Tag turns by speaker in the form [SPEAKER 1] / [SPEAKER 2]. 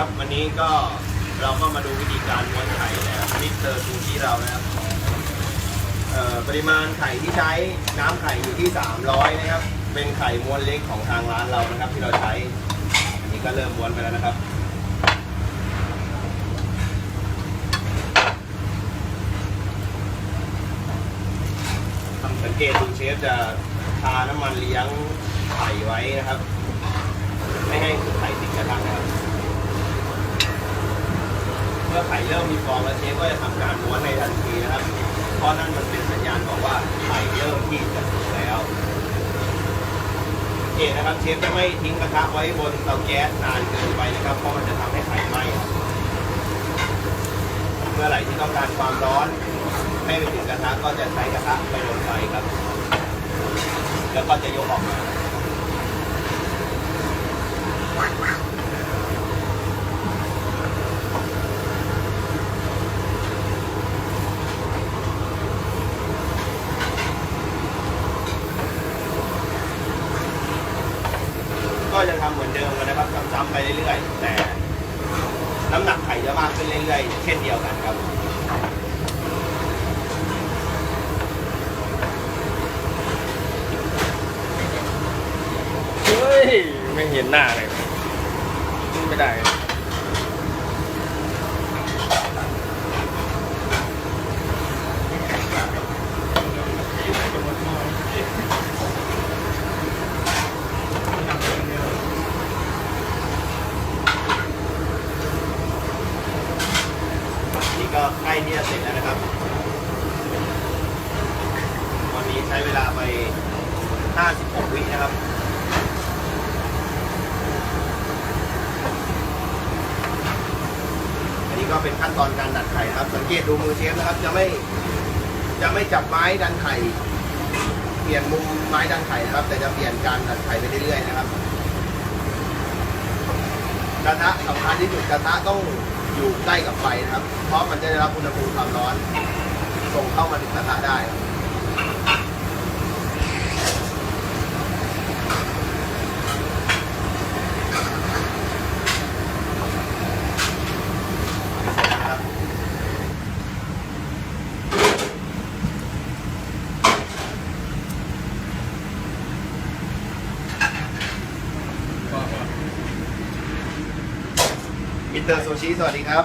[SPEAKER 1] ครับ วันนี้ก็เราก็มาดูวิธีการม้วนไข่นะครับมิสเตอร์ซูชิเรานะครับเอ่อปริมาณไข่ที่ใช้น้ำไข่อยู่ที่ 300 นะครับ เป็นไข่ม้วนเล็กของทางร้านเรานะครับ ที่เราใช้ อันนี้ก็เริ่มม้วนไปแล้วนะครับทำสังเกตดูเชฟจะทาน้ำมันเลี้ยงไข่ไว้นะครับ ไม่ให้ไข่ติดกระทะนะครับ เมื่อเริ่มมีฟองแล้วเชฟก็จะทำการม้วนในทันทีนะครับ เพราะนั่นมันเป็นสัญญาณบอกว่าไข่เริ่มที่จะสุกแล้วโอเคนะครับเชฟจะไม่ทิ้งกระทะไว้บนเตาแก๊สนานเกินไปนะครับ เพราะมันจะทำให้ไข่ไหม้ครับเมื่อไหร่ที่ต้องการความร้อนไม่ไปถึงกระทะก็จะใช้กระทะไปบนไฟครับ แล้วก็จะยกออกมา ก็จะทำเหมือนเดิมนะครับซ้ำๆไปเรื่อยๆ แต่น้ำหนักไข่จะมากขึ้นเรื่อยๆ เช่นเดียวกันครับ
[SPEAKER 2] เฮ้ยไม่เห็นหน้าเลยไม่ได้
[SPEAKER 1] นี่ก็ใกล้ที่จะเสร็จแล้วนะครับ วันนี้ใช้เวลาไป 56 วินะครับอันนี้ก็เป็นขั้นตอนการดัดไข่นะครับ สังเกตดูมือเชฟนะครับ จะไม่จะไม่จับไม้ดันไข่ เปลี่ยนมุมไม้ดันไข่นะครับ แต่จะเปลี่ยนการดัดไข่ไปเรื่อยๆนะครับกระทะสำคัญที่สุดกระทะต้อง อยู่ใกล้กับไฟนะครับ เพราะมันจะได้รับอุณหภูมิความร้อนส่งเข้ามาถึงกระทะได้ มิเตอร์โซชิสวัสดีครับ